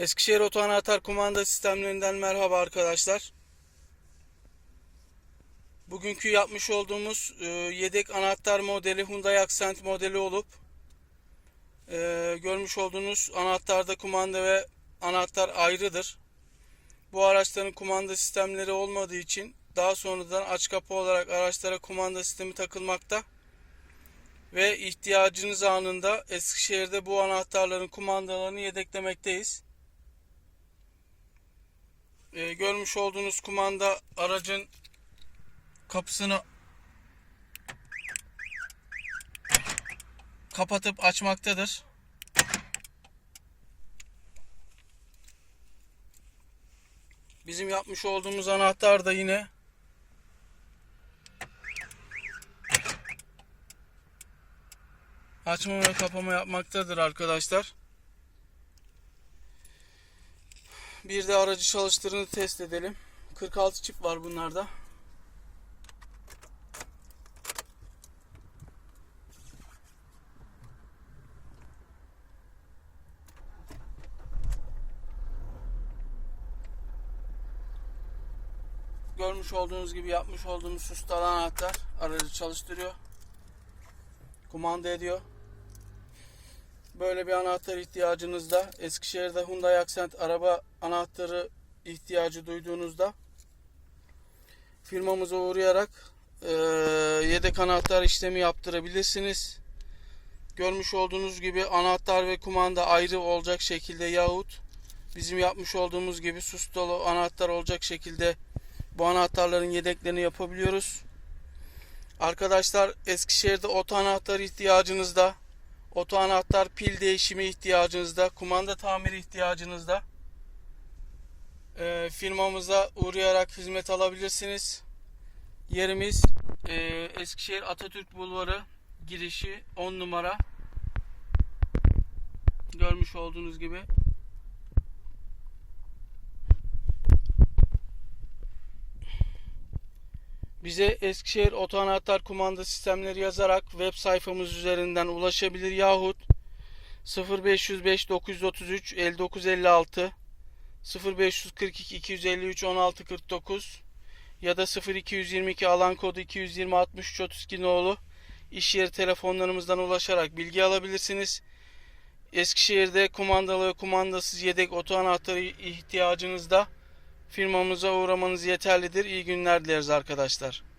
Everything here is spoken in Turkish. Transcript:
Eskişehir Oto Anahtar Kumanda Sistemlerinden merhaba arkadaşlar. Bugünkü yapmış olduğumuz e, yedek anahtar modeli Hyundai Accent modeli olup e, görmüş olduğunuz anahtarda kumanda ve anahtar ayrıdır. Bu araçların kumanda sistemleri olmadığı için daha sonradan aç kapı olarak araçlara kumanda sistemi takılmakta ve ihtiyacınız anında Eskişehir'de bu anahtarların kumandalarını yedeklemekteyiz. Ee, görmüş olduğunuz kumanda aracın kapısını kapatıp açmaktadır. Bizim yapmış olduğumuz anahtar da yine açma ve kapama yapmaktadır arkadaşlar. Bir de aracı çalıştırını test edelim. 46 çip var bunlarda. Görmüş olduğunuz gibi yapmış olduğumuz sustalı anahtar aracı çalıştırıyor. Kumanda ediyor. Böyle bir anahtar ihtiyacınızda Eskişehir'de Hyundai Accent araba anahtarı ihtiyacı duyduğunuzda firmamıza uğrayarak e, yedek anahtar işlemi yaptırabilirsiniz. Görmüş olduğunuz gibi anahtar ve kumanda ayrı olacak şekilde yahut bizim yapmış olduğumuz gibi sus dolu anahtar olacak şekilde bu anahtarların yedeklerini yapabiliyoruz. Arkadaşlar Eskişehir'de oto anahtar ihtiyacınızda oto anahtar pil değişimi ihtiyacınızda, kumanda tamiri ihtiyacınızda e, firmamıza uğrayarak hizmet alabilirsiniz. Yerimiz e, Eskişehir Atatürk Bulvarı girişi 10 numara. Görmüş olduğunuz gibi. Bize Eskişehir Oto Anahtar Kumanda Sistemleri yazarak web sayfamız üzerinden ulaşabilir yahut 0505 933 5956 0542 253 1649 ya da 0222 alan kodu 220 63 32 nolu iş yeri telefonlarımızdan ulaşarak bilgi alabilirsiniz. Eskişehir'de kumandalı ve kumandasız yedek oto anahtarı ihtiyacınızda firmamıza uğramanız yeterlidir. İyi günler dileriz arkadaşlar.